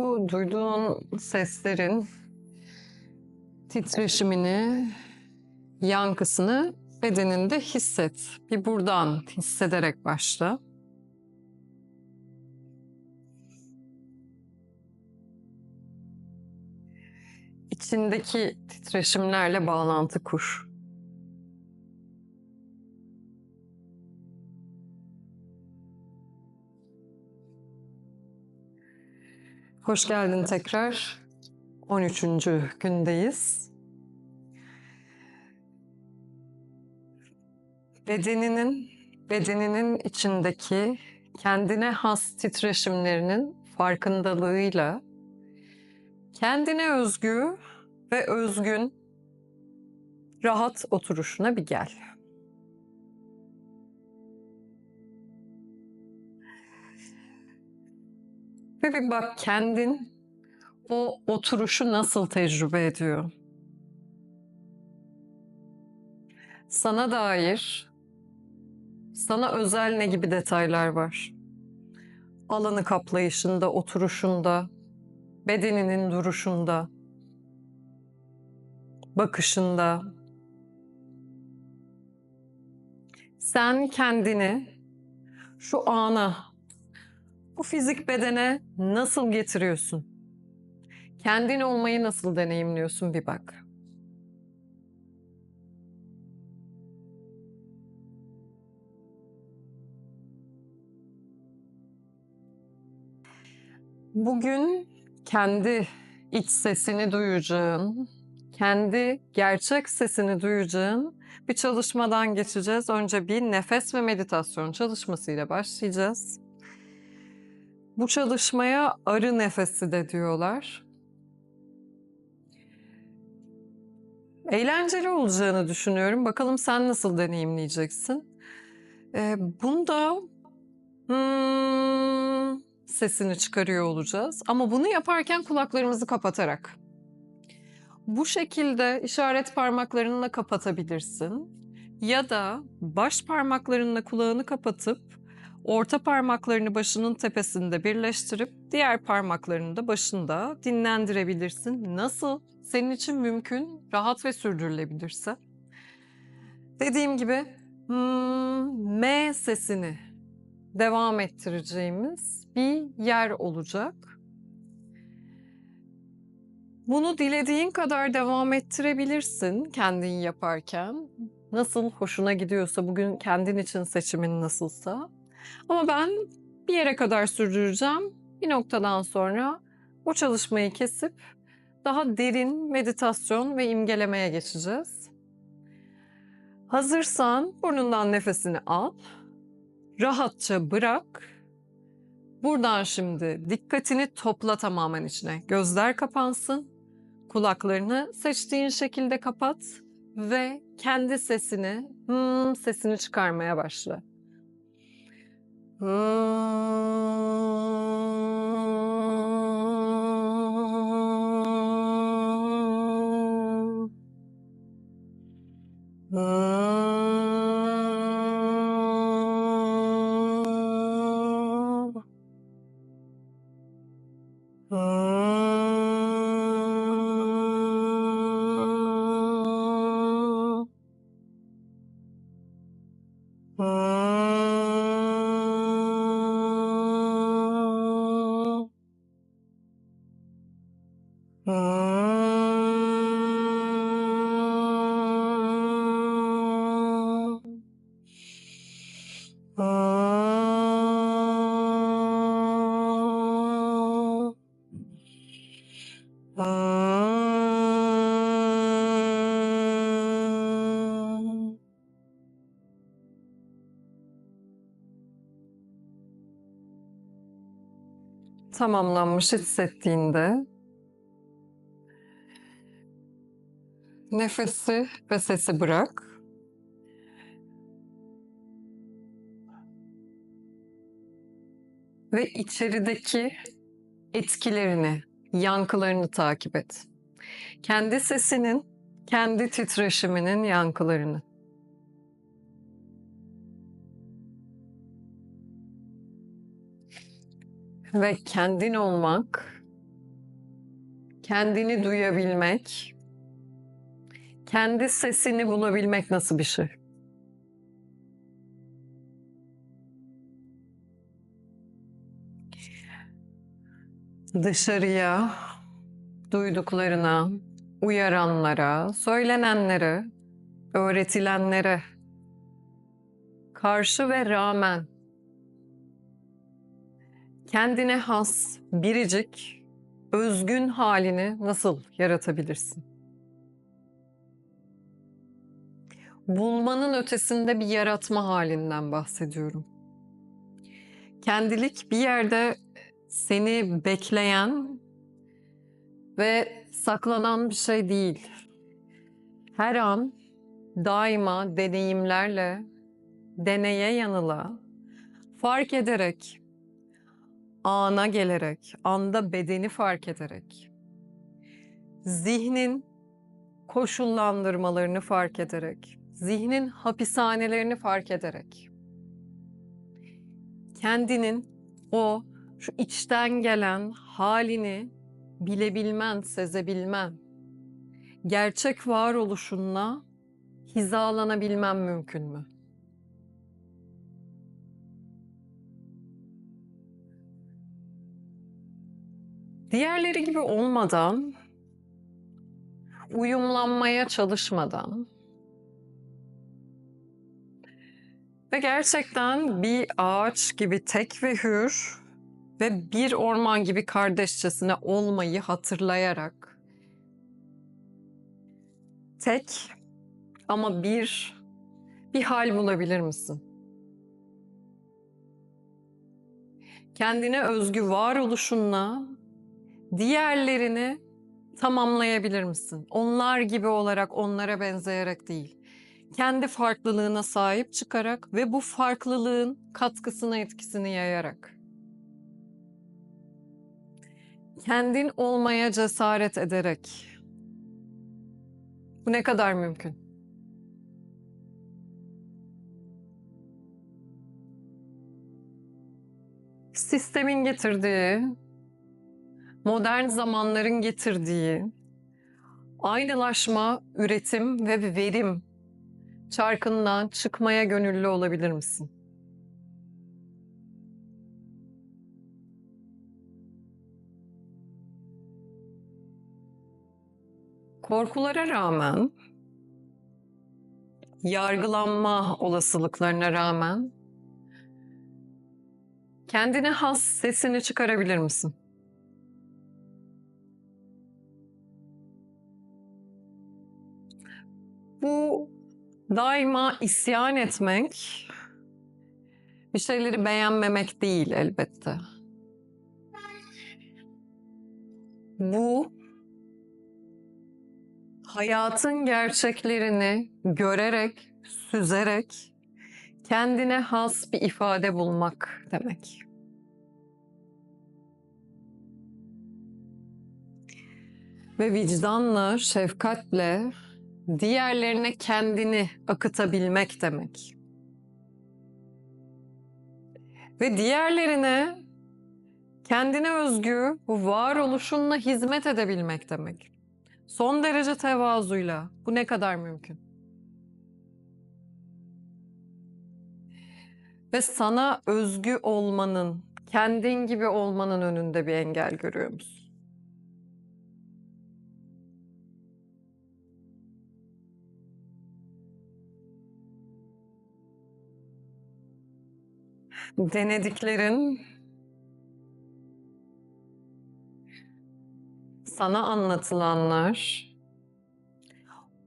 Bu duyduğun seslerin titreşimini, yankısını bedeninde hisset. Bir buradan hissederek başla. İçindeki titreşimlerle bağlantı kur. Hoş geldin tekrar. 13. gündeyiz. Bedeninin bedeninin içindeki kendine has titreşimlerinin farkındalığıyla kendine özgü ve özgün rahat oturuşuna bir gel. Ve bir bak kendin o oturuşu nasıl tecrübe ediyor? Sana dair, sana özel ne gibi detaylar var? Alanı kaplayışında, oturuşunda, bedeninin duruşunda, bakışında. Sen kendini şu ana, bu fizik bedene nasıl getiriyorsun? Kendin olmayı nasıl deneyimliyorsun bir bak. Bugün kendi iç sesini duyacağın, kendi gerçek sesini duyacağın bir çalışmadan geçeceğiz. Önce bir nefes ve meditasyon çalışmasıyla başlayacağız. Bu çalışmaya arı nefesi de diyorlar. Eğlenceli olacağını düşünüyorum. Bakalım sen nasıl deneyimleyeceksin. Ee, bunda hmm, sesini çıkarıyor olacağız. Ama bunu yaparken kulaklarımızı kapatarak. Bu şekilde işaret parmaklarınla kapatabilirsin. Ya da baş parmaklarınla kulağını kapatıp orta parmaklarını başının tepesinde birleştirip diğer parmaklarını da başında dinlendirebilirsin. Nasıl? Senin için mümkün, rahat ve sürdürülebilirse. Dediğim gibi hmm, M sesini devam ettireceğimiz bir yer olacak. Bunu dilediğin kadar devam ettirebilirsin kendin yaparken. Nasıl hoşuna gidiyorsa, bugün kendin için seçimin nasılsa. Ama ben bir yere kadar sürdüreceğim. Bir noktadan sonra o çalışmayı kesip daha derin meditasyon ve imgelemeye geçeceğiz. Hazırsan burnundan nefesini al. Rahatça bırak. Buradan şimdi dikkatini topla tamamen içine. Gözler kapansın. Kulaklarını seçtiğin şekilde kapat ve kendi sesini, hmm, sesini çıkarmaya başla. Oh. Tamamlanmış hissettiğinde nefesi ve sesi bırak. Ve içerideki etkilerini, yankılarını takip et. Kendi sesinin, kendi titreşiminin yankılarını. Ve kendin olmak kendini duyabilmek, kendi sesini bulabilmek nasıl bir şey? Dışarıya, duyduklarına, uyaranlara, söylenenlere, öğretilenlere karşı ve rağmen kendine has, biricik, özgün halini nasıl yaratabilirsin? Bulmanın ötesinde bir yaratma halinden bahsediyorum. Kendilik bir yerde seni bekleyen ve saklanan bir şey değil. Her an daima deneyimlerle, deneye yanıla, fark ederek, ana gelerek, anda bedeni fark ederek, zihnin koşullandırmalarını fark ederek, zihnin hapishanelerini fark ederek, kendinin o şu içten gelen halini bilebilmen, sezebilmen, gerçek varoluşunla hizalanabilmen mümkün mü? Diğerleri gibi olmadan, uyumlanmaya çalışmadan ve gerçekten bir ağaç gibi tek ve hür ve bir orman gibi kardeşçesine olmayı hatırlayarak tek ama bir bir hal bulabilir misin? Kendine özgü varoluşunla diğerlerini tamamlayabilir misin? Onlar gibi olarak, onlara benzeyerek değil. Kendi farklılığına sahip çıkarak ve bu farklılığın katkısına etkisini yayarak. Kendin olmaya cesaret ederek. Bu ne kadar mümkün? Sistemin getirdiği, modern zamanların getirdiği aynılaşma, üretim ve verim çarkından çıkmaya gönüllü olabilir misin? Korkulara rağmen, yargılanma olasılıklarına rağmen kendine has sesini çıkarabilir misin? Bu daima isyan etmek, bir şeyleri beğenmemek değil elbette. Bu hayatın gerçeklerini görerek, süzerek kendine has bir ifade bulmak demek. Ve vicdanla, şefkatle diğerlerine kendini akıtabilmek demek. Ve diğerlerine kendine özgü bu varoluşunla hizmet edebilmek demek. Son derece tevazuyla. Bu ne kadar mümkün? Ve sana özgü olmanın, kendin gibi olmanın önünde bir engel görüyor musun? Denediklerin sana anlatılanlar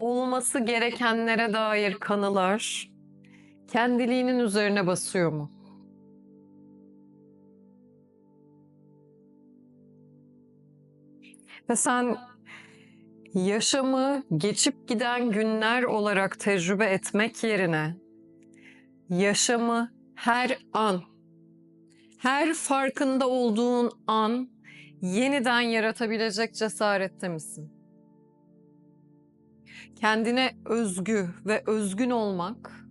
olması gerekenlere dair kanılar kendiliğinin üzerine basıyor mu? Ve sen yaşamı geçip giden günler olarak tecrübe etmek yerine yaşamı her an, her farkında olduğun an yeniden yaratabilecek cesarette misin? Kendine özgü ve özgün olmak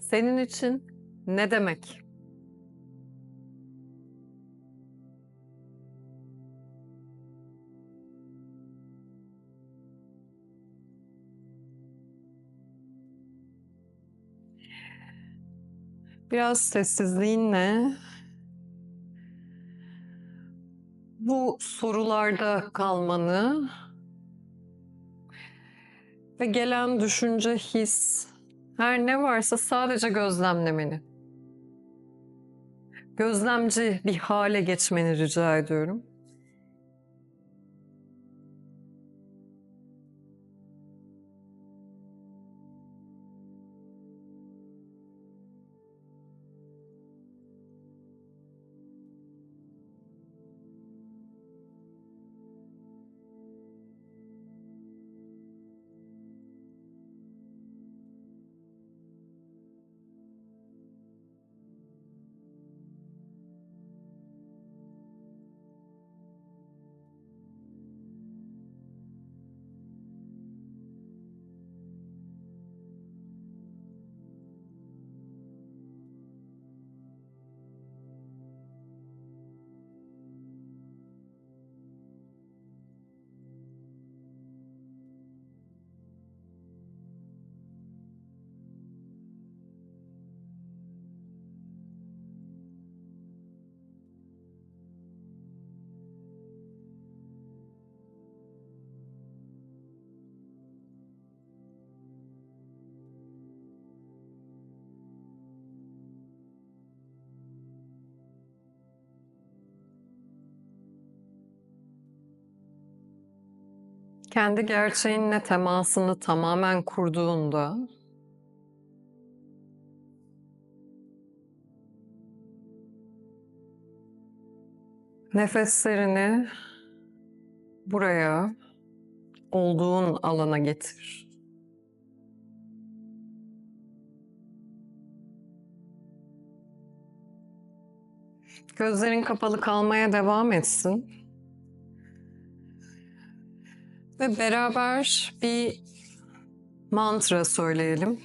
senin için ne demek? Biraz sessizliğinle bu sorularda kalmanı ve gelen düşünce, his, her ne varsa sadece gözlemlemeni. Gözlemci bir hale geçmeni rica ediyorum. Kendi gerçeğinle temasını tamamen kurduğunda nefeslerini buraya olduğun alana getir. Gözlerin kapalı kalmaya devam etsin. Ve beraber bir mantra söyleyelim.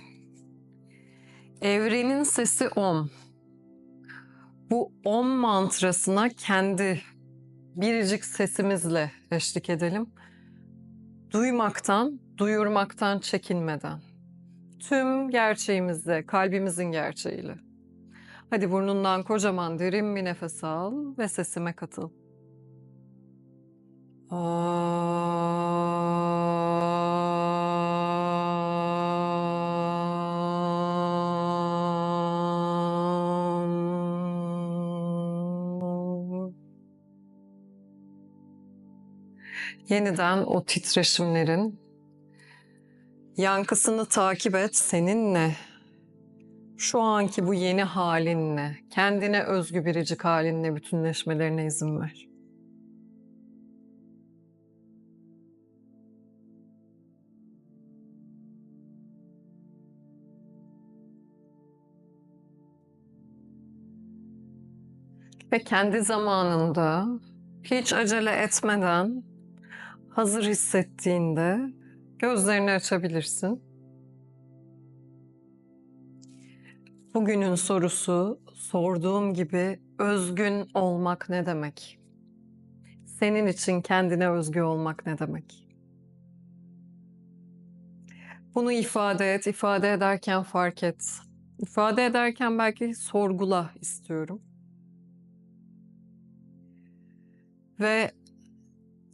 Evrenin sesi Om. Bu Om mantrasına kendi biricik sesimizle eşlik edelim. Duymaktan, duyurmaktan çekinmeden. Tüm gerçeğimizle, kalbimizin gerçeğiyle. Hadi burnundan kocaman derin bir nefes al ve sesime katıl. Om. Yeniden o titreşimlerin yankısını takip et seninle. Şu anki bu yeni halinle, kendine özgü biricik halinle bütünleşmelerine izin ver. Ve kendi zamanında hiç acele etmeden hazır hissettiğinde gözlerini açabilirsin. Bugünün sorusu sorduğum gibi özgün olmak ne demek? Senin için kendine özgü olmak ne demek? Bunu ifade et, ifade ederken fark et. İfade ederken belki sorgula istiyorum. Ve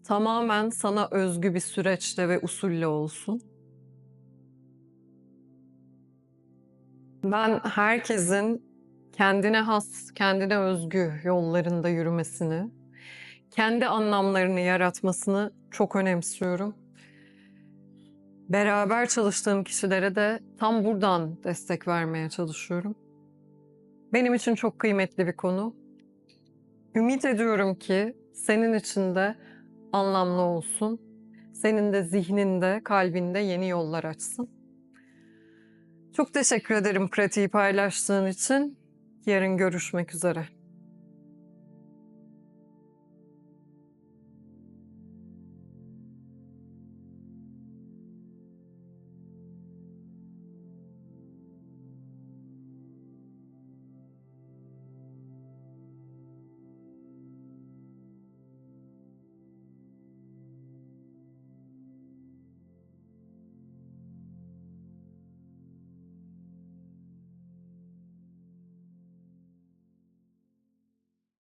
tamamen sana özgü bir süreçte ve usulle olsun. Ben herkesin kendine has, kendine özgü yollarında yürümesini, kendi anlamlarını yaratmasını çok önemsiyorum. Beraber çalıştığım kişilere de tam buradan destek vermeye çalışıyorum. Benim için çok kıymetli bir konu. Ümit ediyorum ki senin için de anlamlı olsun. Senin de zihninde, kalbinde yeni yollar açsın. Çok teşekkür ederim pratiği paylaştığın için. Yarın görüşmek üzere.